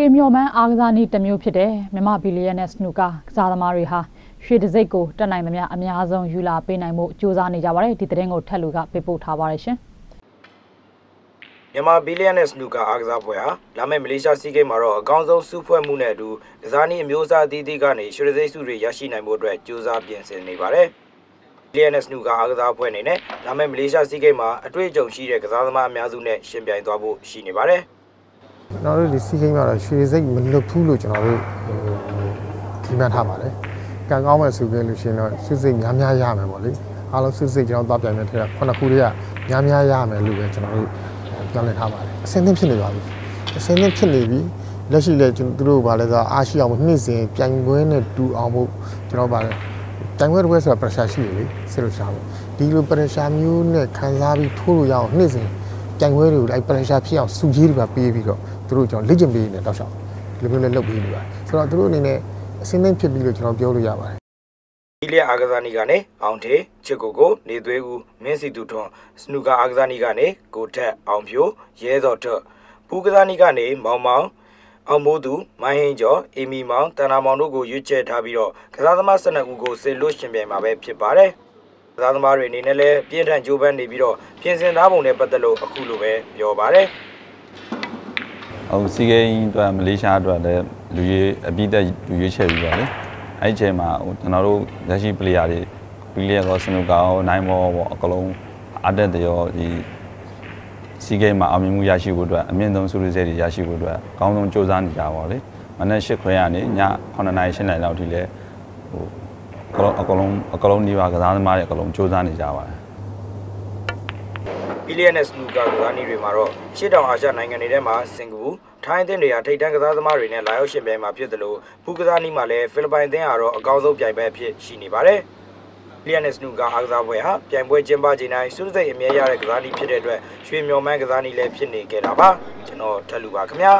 ရွှေမျော်မှန်းအားကစားနည်းတစ်မျိုးဖြစ်တဲ့မြမဘီလီယံနဲ့စနူကာကစားသမားတွေဟာရွှေတစိတ်ကိုတက်နိုင်သမျှအများဆုံးယူလာပေးနိုင်မှုစ조사နေကြပါတယ်ဒီသတင်းကိုထက်လူကပေးပို့ထားပါတယ်ရှင်မြန်မာဘီလီယံနဲ့စနူကာအားကစားပွဲဟာလာမယ့်မလေးရှားစီးဂိမ်းမှာတော့အကောင်းဆုံးစုဖွဲ့မှုနဲ့အတူကစားနည်းအမျိုးအစားအသီးသီးကနေရွှေတစိတ်စုတွေရရှိနိုင်မှုအတွက်စူးစမ်းပြင်ဆင်နေပါတယ်ဘီလီယံနဲ့စနူကာအားကစားပွဲအနေနဲ့လာမယ့်မလေးရှားစီးဂိမ်းမှာအတွေ့အကြုံရှိတဲ့ကစားသမားအများစုနဲ့ရှင်ပြိုင်သွားဖို့ရှိနေပါတယ် ကျွန်တော်တို့ဒီစီကိန်းမှာတော့ရွှေစိတ်မလွတ်ဘူးလို့ကျွန်တော်တို့ဟိုဒီမှတ်ထားပါတယ်။ကံကောင်းမဲ့ဆိုကြလို့ရှိရင်တော့စွစိတ်များများရမယ်ပေါ့လေ။အားလုံးစွစိတ်ကျွန်တော်သွားပြိုင်တဲ့ထက်ကခုနှစ်ခုလေးကများများရမယ်လို့ပဲကျွန်တော်တို့ပြောလည်ထားပါတယ်။အစင်းသင်းဖြစ်နေပါပြီ။အစင်းသင်းဖြစ်နေပြီ။လက်ရှိလည်းကျွန်တော်တို့ဗာလဲဆိုအားရှိအောင်နှစ်စဉ်ပြိုင်ပွဲနဲ့တူအောင်ဖို့ကျွန်တော်ဗာလဲတိုင်ဝဲတစ်ဝဲဆိုတာ pressure ရှိတယ်လေစစ်လို့ရှားပေါ့ဒီလို pressure မျိုးနဲ့ခံစားပြီးထိုးလို့ရအောင်နှစ်စဉ်ကြိုင်ပွဲတွေကိုအဲ့ pressure ဖြစ်အောင်စုကြီးတွေပါပေးပြီးတော့ သူတို့ကျွန်တော်လေ့ကျင့်ပေးနေတောက်လျှောက်ဒီလိုမျိုးလည်းလုပ်ပေးနေပါတယ်ဆိုတော့သူတို့အနေနဲ့အစင်းသိမ့်ဖြစ်ပြီးလို့ကျွန်တော်ပြောလို့ရပါတယ်ဘီလီယံအားကစားနည်းကနေအောင်ထေချစ်ကိုကိုနေသွေးဦးမင်းစီတူထွန်းစနူကာအားကစားနည်းကနေကိုထက်အောင်ဖြိုရဲစော်ထွတ်ပူကစားနည်းကနေမောင်မောင်အောင်မိုးသူမိုင်းဟင်းကျော်အီမီမောင်တန်နာမောင်တို့ကိုရွေးချယ်ထားပြီးတော့ကစားသမား12ဦးကိုစေလွတ်ရှင်ပြိုင်မှာပဲဖြစ်ပါတယ်ကစားသမားတွေအနေနဲ့လည်းပြင်းထန်ကြိုးပမ်းနေပြီးတော့ပြင်ဆင်သားပုံနဲ့ပတ်သက်လို့အခုလိုပဲပြောပါတယ် ဟိုစီဂိမ်းအတွက်မလေးရှားအတွက်လည်းလူရေးအပြည့်သက်လူရေးချယ်ပြီးပါလေအဲ့ဒီအချိန်မှာဟိုကျွန်တော်တို့လက်ရှိပလေယာတွေပီလီယာကောစနူကာရောနိုင်မောပေါ့အကလုံးအတက်တရောဒီစီဂိမ်းမှာအောင်မြင်မှုရရှိဖို့အတွက်အမြင့်ဆုံးဆုရစဲတွေရရှိဖို့အတွက်အကောင်းဆုံးစူးစမ်းနေကြပါလေမနေ့၈ခွဲကနေည9နာရီ10နာရီလောက်ထိလဲဟိုအကလုံးအကလုံးဒီပါကစားသမားတွေအကလုံးစူးစမ်းနေကြပါတယ် ဘီလီယံနဲ့စနူကာကစားနည်းတွေမှာတော့ရှစ်တောင်အာရှနိုင်ငံတွေထဲမှာစင်ကာပူထိုင်းအသင်းတွေဟာထိပ်တန်းကစားသမားတွေနဲ့လာရောက်ရှင်ပြိုင်မှာဖြစ်တယ်လို့ပူကစားနည်းမှာလည်းဖိလစ်ပိုင်အသင်းဟာတော့အကောင်းဆုံးပြိုင်ပွဲအဖြစ်ရှိနေပါတယ်ဘီလီယံနဲ့စနူကာအားကစားပွဲဟာပြိုင်ပွဲကျင်းပချိန်တိုင်းစုစစိတ်အမြဲရတဲ့ကစားနည်းဖြစ်တဲ့အတွက်ရွှေမျော်မှန်းကစားနည်းလည်းဖြစ်နေကြတာပါကျွန်တော်ထက်လူပါခင်ဗျာ